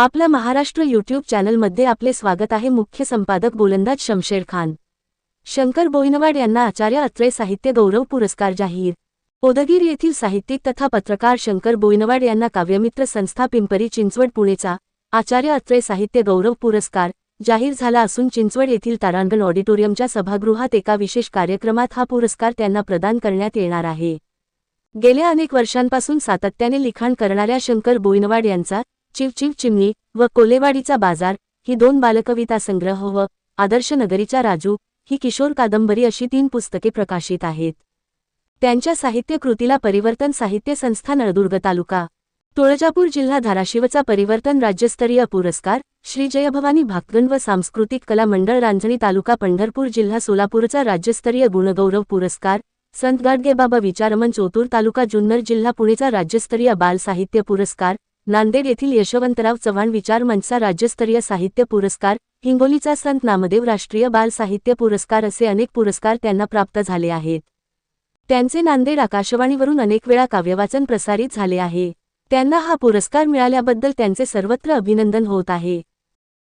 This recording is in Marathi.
आपल्या महाराष्ट्र यूट्यूब चॅनलमध्ये आपले स्वागत आहे. मुख्य संपादक गोलंदाज शमशेर खान. शंकर बोईनवाड यांना आचार्य अत्रे साहित्य गौरव पुरस्कार जाहीर. ओदगीर येथील साहित्यिक तथा पत्रकार शंकर बोईनवाड यांना काव्यमित्र संस्था पिंपरी चिंचवड पुणेचा आचार्य अत्रे साहित्य गौरव पुरस्कार जाहीर झाला असून चिंचवड येथील तारांगण ऑडिटोरियमच्या सभागृहात एका विशेष कार्यक्रमात हा पुरस्कार त्यांना प्रदान करण्यात येणार आहे. गेल्या अनेक वर्षांपासून सातत्याने लिखाण करणाऱ्या शंकर बोईनवाड यांचा चिवचिव चिमणी व कोलेवाडीचा बाजार ही दोन बालकविता संग्रह व आदर्श नगरीचा राजू ही किशोर कादंबरी अशी तीन पुस्तके प्रकाशित आहेत. त्यांच्या साहित्य कृतीला परिवर्तन साहित्य संस्था नळदुर्ग तालुका तुळजापूर जिल्हा धाराशिवचा परिवर्तन राज्यस्तरीय पुरस्कार श्री जयभवानी भाकगण व सांस्कृतिक कला मंडळ रांजणी तालुका पंढरपूर जिल्हा सोलापूरचा राज्यस्तरीय गुणगौरव पुरस्कार संत गाडगेबाबा विचारमन चोतूर तालुका जुन्नर जिल्हा पुणेचा राज्यस्तरीय बाल साहित्य पुरस्कार नांदेड येथील यशवंतराव चव्हाण विचार मंचचा राज्यस्तरीय साहित्य पुरस्कार हिंगोलीचा संत नामदेव राष्ट्रीय बाल साहित्य पुरस्कार असे अनेक पुरस्कार त्यांना प्राप्त झाले आहेत. त्यांचे नांदेड आकाशवाणीवरून अनेक वेळा काव्यवाचन प्रसारित झाले आहे. त्यांना हा पुरस्कार मिळाल्याबद्दल त्यांचे सर्वत्र अभिनंदन होत आहे.